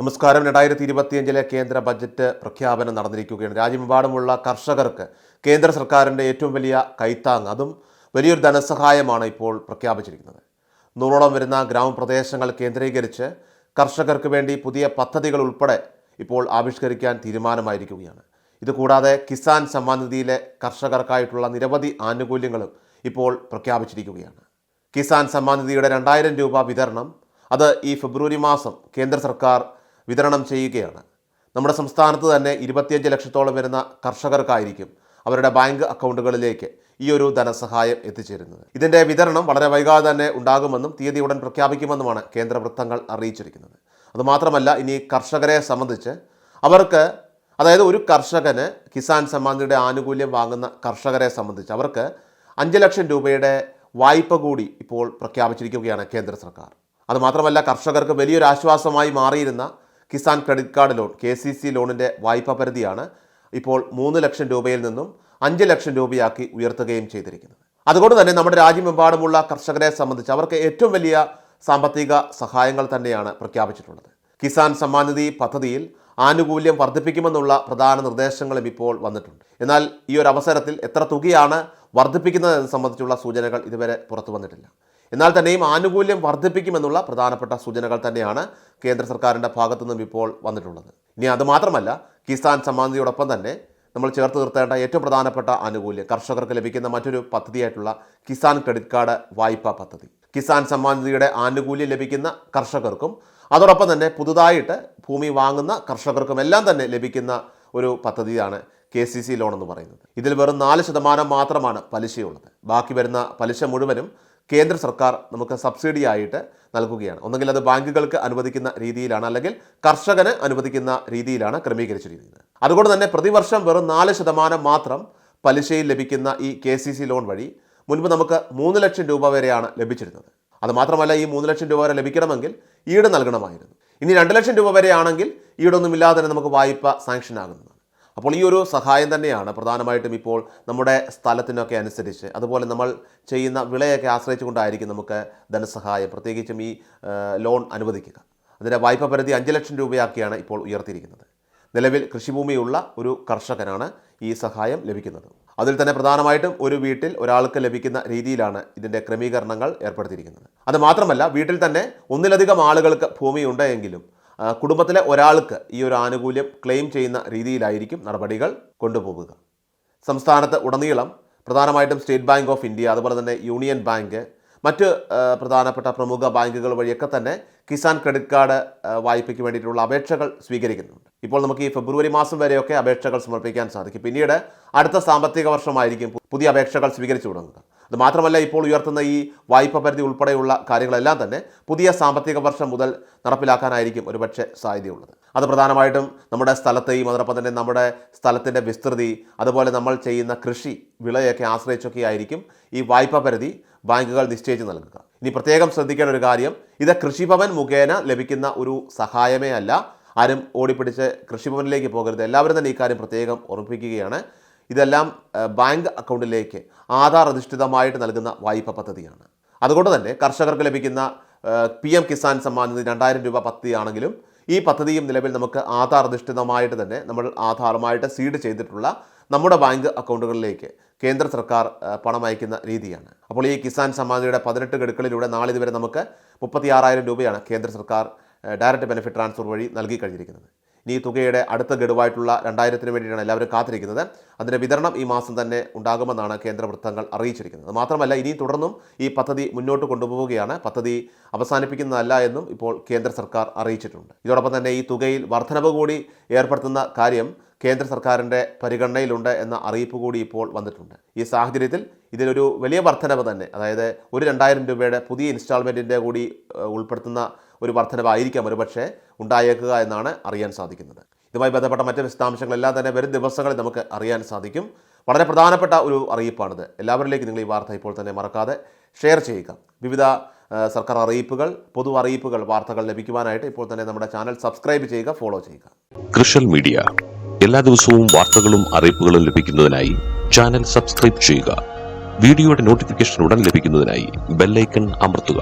നമസ്കാരം. രണ്ടായിരത്തി ഇരുപത്തിയഞ്ചിലെ കേന്ദ്ര ബജറ്റ് പ്രഖ്യാപനം നടന്നിരിക്കുകയാണ്. രാജ്യമെമ്പാടുമുള്ള കർഷകർക്ക് കേന്ദ്ര സർക്കാരിന്റെ ഏറ്റവും വലിയ കൈത്താങ് അതും വലിയൊരു ധനസഹായമാണ് ഇപ്പോൾ പ്രഖ്യാപിച്ചിരിക്കുന്നത്. നൂറോളം വരുന്ന ഗ്രാമപ്രദേശങ്ങൾ കേന്ദ്രീകരിച്ച് കർഷകർക്ക് വേണ്ടി പുതിയ പദ്ധതികൾ ഉൾപ്പെടെ ഇപ്പോൾ ആവിഷ്കരിക്കാൻ തീരുമാനമായിരിക്കുകയാണ്. ഇതുകൂടാതെ കിസാൻ സമ്മാൻ നിധിയിലെ കർഷകർക്കായിട്ടുള്ള നിരവധി ആനുകൂല്യങ്ങളും ഇപ്പോൾ പ്രഖ്യാപിച്ചിരിക്കുകയാണ്. കിസാൻ സമ്മാൻ നിധിയുടെ രണ്ടായിരം രൂപ വിതരണം അത് ഈ ഫെബ്രുവരി മാസം കേന്ദ്ര സർക്കാർ വിതരണം ചെയ്യുകയാണ്. നമ്മുടെ സംസ്ഥാനത്ത് തന്നെ ഇരുപത്തിയഞ്ച് ലക്ഷത്തോളം വരുന്ന കർഷകർക്കായിരിക്കും അവരുടെ ബാങ്ക് അക്കൗണ്ടുകളിലേക്ക് ഈ ഒരു ധനസഹായം എത്തിച്ചേരുന്നത്. ഇതിന്റെ വിതരണം വളരെ വൈകാതെ തന്നെ ഉണ്ടാകുമെന്നും തീയതി ഉടൻ പ്രഖ്യാപിക്കുമെന്നുമാണ് കേന്ദ്ര വൃത്തങ്ങൾ അറിയിച്ചിരിക്കുന്നത്. അതുമാത്രമല്ല ഇനി കർഷകരെ സംബന്ധിച്ച് അവർക്ക് അതായത് ഒരു കർഷകന് കിസാൻ സമ്മാനിയുടെ ആനുകൂല്യം വാങ്ങുന്ന കർഷകരെ സംബന്ധിച്ച് അവർക്ക് അഞ്ച് ലക്ഷം രൂപയുടെ വായ്പ കൂടി ഇപ്പോൾ പ്രഖ്യാപിച്ചിരിക്കുകയാണ് കേന്ദ്ര സർക്കാർ. അതുമാത്രമല്ല കർഷകർക്ക് വലിയൊരു ആശ്വാസമായി മാറിയിരുന്ന Kisan credit card loan K C C ലോണിന്റെ വായ്പാ പരിധിയാണ് ഇപ്പോൾ മൂന്ന് ലക്ഷം രൂപയിൽ നിന്നും അഞ്ച് ലക്ഷം രൂപയാക്കി ഉയർത്തുകയും ചെയ്തിരിക്കുന്നത്. അതുകൊണ്ട് തന്നെ നമ്മുടെ രാജ്യമെമ്പാടുമുള്ള കർഷകരെ സംബന്ധിച്ച് അവർക്ക് ഏറ്റവും വലിയ സാമ്പത്തിക സഹായങ്ങൾ തന്നെയാണ് പ്രഖ്യാപിച്ചിട്ടുള്ളത്. കിസാൻ സമ്മാൻ നിധി പദ്ധതിയിൽ ആനുകൂല്യം വർദ്ധിപ്പിക്കുമെന്നുള്ള പ്രധാന നിർദ്ദേശങ്ങളും ഇപ്പോൾ വന്നിട്ടുണ്ട്. എന്നാൽ ഈ ഒരു അവസരത്തിൽ എത്ര തുകയാണ് വർദ്ധിപ്പിക്കുന്നത് എന്ന് സംബന്ധിച്ചുള്ള സൂചനകൾ ഇതുവരെ പുറത്തു വന്നിട്ടില്ല. എന്നാൽ തന്നെയും ആനുകൂല്യം വർദ്ധിപ്പിക്കുമെന്നുള്ള പ്രധാനപ്പെട്ട സൂചനകൾ തന്നെയാണ് കേന്ദ്ര സർക്കാരിന്റെ ഭാഗത്തു നിന്നും ഇപ്പോൾ വന്നിട്ടുള്ളത്. ഇനി അതുമാത്രമല്ല കിസാൻ സമ്മാൻധിയോടൊപ്പം തന്നെ നമ്മൾ ചേർത്ത് നിർത്തേണ്ട ഏറ്റവും പ്രധാനപ്പെട്ട ആനുകൂല്യം കർഷകർക്ക് ലഭിക്കുന്ന മറ്റൊരു പദ്ധതിയായിട്ടുള്ള കിസാൻ ക്രെഡിറ്റ് കാർഡ് വായ്പാ പദ്ധതി. കിസാൻ സമ്മാൻ ആനുകൂല്യം ലഭിക്കുന്ന കർഷകർക്കും അതോടൊപ്പം തന്നെ പുതുതായിട്ട് ഭൂമി വാങ്ങുന്ന കർഷകർക്കും എല്ലാം തന്നെ ലഭിക്കുന്ന ഒരു പദ്ധതിയാണ് കെ സി സി ലോൺ എന്ന് പറയുന്നത്. ഇതിൽ വെറും നാല് ശതമാനം മാത്രമാണ് പലിശയുള്ളത്. ബാക്കി വരുന്ന പലിശ മുഴുവനും കേന്ദ്ര സർക്കാർ നമുക്ക് സബ്സിഡി ആയിട്ട് നൽകുകയാണ്. ഒന്നെങ്കിൽ അത് ബാങ്കുകൾക്ക് അനുവദിക്കുന്ന രീതിയിലാണ് അല്ലെങ്കിൽ കർഷകന് അനുവദിക്കുന്ന രീതിയിലാണ് ക്രമീകരിച്ചിരിക്കുന്നത്. അതുകൊണ്ട് തന്നെ പ്രതിവർഷം വെറും നാല് ശതമാനം മാത്രം പലിശയിൽ ലഭിക്കുന്ന ഈ കെ സി സി ലോൺ വഴി മുൻപ് നമുക്ക് മൂന്ന് ലക്ഷം രൂപ വരെയാണ് ലഭിച്ചിരുന്നത്. അതുമാത്രമല്ല ഈ മൂന്ന് ലക്ഷം രൂപ വരെ ലഭിക്കണമെങ്കിൽ ഈട് നൽകണമായിരുന്നു. ഇനി രണ്ട് ലക്ഷം രൂപ വരെയാണെങ്കിൽ ഈടൊന്നുമില്ലാതെ തന്നെ നമുക്ക് വായ്പ സാങ്ഷൻ ആകുന്നതാണ്. അപ്പോൾ ഈ ഒരു സഹായം തന്നെയാണ് പ്രധാനമായിട്ടും ഇപ്പോൾ നമ്മുടെ സ്ഥലത്തിനൊക്കെ അനുസരിച്ച്. അതുപോലെ നമ്മൾ ചെയ്യുന്ന വിളയൊക്കെ ആശ്രയിച്ചുകൊണ്ടായിരിക്കും നമുക്ക് ധനസഹായം പ്രത്യേകിച്ചും ഈ ലോൺ അനുവദിക്കുക. അതിന്റെ വായ്പ പരിധി അഞ്ച് ലക്ഷം രൂപയാക്കിയാണ് ഇപ്പോൾ ഉയർത്തിയിരിക്കുന്നത്. നിലവിൽ കൃഷിഭൂമിയുള്ള ഒരു കർഷകനാണ് ഈ സഹായം ലഭിക്കുന്നത്. അതിൽ തന്നെ പ്രധാനമായിട്ടും ഒരു വീട്ടിൽ ഒരാൾക്ക് ലഭിക്കുന്ന രീതിയിലാണ് ഇതിന്റെ ക്രമീകരണങ്ങൾ ഏർപ്പെടുത്തിയിരിക്കുന്നത്. അത് മാത്രമല്ല വീട്ടിൽ തന്നെ ഒന്നിലധികം ആളുകൾക്ക് ഭൂമിയുണ്ട് എങ്കിലും ആ, കുടുംബത്തിലെ ഒരാൾക്ക് ഈ ഒരു ആനുകൂല്യം ക്ലെയിം ചെയ്യുന്ന രീതിയിലായിരിക്കും നടപടികൾ കൊണ്ടുപോകുക സംസ്ഥാനത്ത് ഉടനീളം പ്രധാനമായിട്ടും സ്റ്റേറ്റ് ബാങ്ക് ഓഫ് ഇന്ത്യ അതുപോലെ തന്നെ യൂണിയൻ ബാങ്ക് മറ്റ് പ്രധാനപ്പെട്ട പ്രമുഖ ബാങ്കുകൾ വഴിയൊക്കെ തന്നെ കിസാൻ ക്രെഡിറ്റ് കാർഡ് വായ്പയ്ക്ക് വേണ്ടിയിട്ടുള്ള അപേക്ഷകൾ സ്വീകരിക്കുന്നുണ്ട്. ഇപ്പോൾ നമുക്ക് ഈ ഫെബ്രുവരി മാസം വരെയൊക്കെ അപേക്ഷകൾ സമർപ്പിക്കാൻ സാധിക്കും. പിന്നീട് അടുത്ത സാമ്പത്തിക വർഷമായിരിക്കും പുതിയ അപേക്ഷകൾ സ്വീകരിച്ചു തുടങ്ങുക. അത് മാത്രമല്ല ഇപ്പോൾ ഉയർത്തുന്ന ഈ വായ്പ പരിധി ഉൾപ്പെടെയുള്ള കാര്യങ്ങളെല്ലാം തന്നെ പുതിയ സാമ്പത്തിക വർഷം മുതൽ നടപ്പിലാക്കാനായിരിക്കും ഒരുപക്ഷെ സാധ്യതയുള്ളത്. അത് പ്രധാനമായിട്ടും നമ്മുടെ സ്ഥലത്തെയും അതോടൊപ്പം തന്നെ നമ്മുടെ സ്ഥലത്തിന്റെ വിസ്തൃതി അതുപോലെ നമ്മൾ ചെയ്യുന്ന കൃഷി വിളയൊക്കെ ആശ്രയിച്ചൊക്കെ ആയിരിക്കും ഈ വായ്പ പരിധി ബാങ്കുകൾ നിശ്ചയിച്ച് നൽകുക. ഇനി പ്രത്യേകം ശ്രദ്ധിക്കേണ്ട ഒരു കാര്യം ഇത് കൃഷിഭവൻ മുഖേന ലഭിക്കുന്ന ഒരു സഹായമേ അല്ല. ആരും ഓടിപ്പിടിച്ച് കൃഷിഭവനിലേക്ക് പോകരുത്. എല്ലാവരും തന്നെ ഈ കാര്യം പ്രത്യേകം ഓർമ്മിപ്പിക്കുകയാണ്. ഇതെല്ലാം ബാങ്ക് അക്കൗണ്ടിലേക്ക് ആധാർ അധിഷ്ഠിതമായിട്ട് നൽകുന്ന വായ്പ പദ്ധതിയാണ്. അതുകൊണ്ട് തന്നെ കർഷകർക്ക് ലഭിക്കുന്ന പി എം കിസാൻ സമ്മാൻ നിധി രണ്ടായിരം രൂപ പദ്ധതിയാണെങ്കിലും ഈ പദ്ധതിയും നിലവിൽ നമുക്ക് ആധാർ അധിഷ്ഠിതമായിട്ട് തന്നെ നമ്മൾ ആധാറുമായിട്ട് സീഡ് ചെയ്തിട്ടുള്ള നമ്മുടെ ബാങ്ക് അക്കൗണ്ടുകളിലേക്ക് കേന്ദ്ര സർക്കാർ പണം അയക്കുന്ന രീതിയാണ്. അപ്പോൾ ഈ കിസാൻ സമ്മാൻ നിധിയുടെ പതിനെട്ട് ഗഡുക്കളിലൂടെ നാളിതുവരെ നമുക്ക് മുപ്പത്തി ആറായിരം രൂപയാണ് കേന്ദ്ര സർക്കാർ ഡയറക്റ്റ് ബെനിഫിറ്റ് ട്രാൻസ്ഫർ വഴി നൽകി കഴിഞ്ഞിരിക്കുന്നത്. ഈ തുകയുടെ അടുത്ത ഗഡുവായിട്ടുള്ള രണ്ടായിരത്തിന് വേണ്ടിയിട്ടാണ് എല്ലാവരും കാത്തിരിക്കുന്നത്. അതിന്റെ വിതരണം ഈ മാസം തന്നെ ഉണ്ടാകുമെന്നാണ് കേന്ദ്ര വൃത്തങ്ങൾ അറിയിച്ചിരിക്കുന്നത്. മാത്രമല്ല ഇനിയും തുടർന്നും ഈ പദ്ധതി മുന്നോട്ട് കൊണ്ടുപോവുകയാണ്. പദ്ധതി അവസാനിപ്പിക്കുന്നതല്ല എന്നും ഇപ്പോൾ കേന്ദ്ര സർക്കാർ അറിയിച്ചിട്ടുണ്ട്. ഇതോടൊപ്പം തന്നെ ഈ തുകയിൽ വർധനവ് കൂടി ഏർപ്പെടുത്തുന്ന കാര്യം കേന്ദ്ര സർക്കാരിന്റെ പരിഗണനയിലുണ്ട് എന്ന അറിയിപ്പ് കൂടി ഇപ്പോൾ വന്നിട്ടുണ്ട്. ഈ സാഹചര്യത്തിൽ ഇതിലൊരു വലിയ വർധനവ് തന്നെ അതായത് ഒരു രണ്ടായിരം രൂപയുടെ പുതിയ ഇൻസ്റ്റാൾമെന്റിന്റെ കൂടി ഉൾപ്പെടുത്തുന്ന ഒരു വർധനവായിരിക്കാം ഒരുപക്ഷെ ഉണ്ടായേക്കുക എന്നാണ് അറിയാൻ സാധിക്കുന്നത്. ഇതുമായി ബന്ധപ്പെട്ട മറ്റ് വിശദാംശങ്ങളെല്ലാം തന്നെ വരും ദിവസങ്ങളിൽ നമുക്ക് അറിയാൻ സാധിക്കും. വളരെ പ്രധാനപ്പെട്ട ഒരു അറിയിപ്പാണിത്. എല്ലാവരിലേക്കും നിങ്ങൾ ഈ വാർത്ത ഇപ്പോൾ തന്നെ മറക്കാതെ ഷെയർ ചെയ്യുക. വിവിധ സർക്കാർ അറിയിപ്പുകൾ പൊതു അറിയിപ്പുകൾ വാർത്തകൾ ലഭിക്കുവാനായിട്ട് ഇപ്പോൾ തന്നെ നമ്മുടെ ചാനൽ സബ്സ്ക്രൈബ് ചെയ്യുക ഫോളോ ചെയ്യുക. കൃഷൽ മീഡിയ. എല്ലാ ദിവസവും വാർത്തകളും അറിയിപ്പുകളും ലഭിക്കുന്നതിനായി ചാനൽ സബ്സ്ക്രൈബ് ചെയ്യുക. വീഡിയോയുടെ നോട്ടിഫിക്കേഷൻ ഉടൻ ലഭിക്കുന്നതിനായി ബെല്ലൈക്കൺ അമർത്തുക.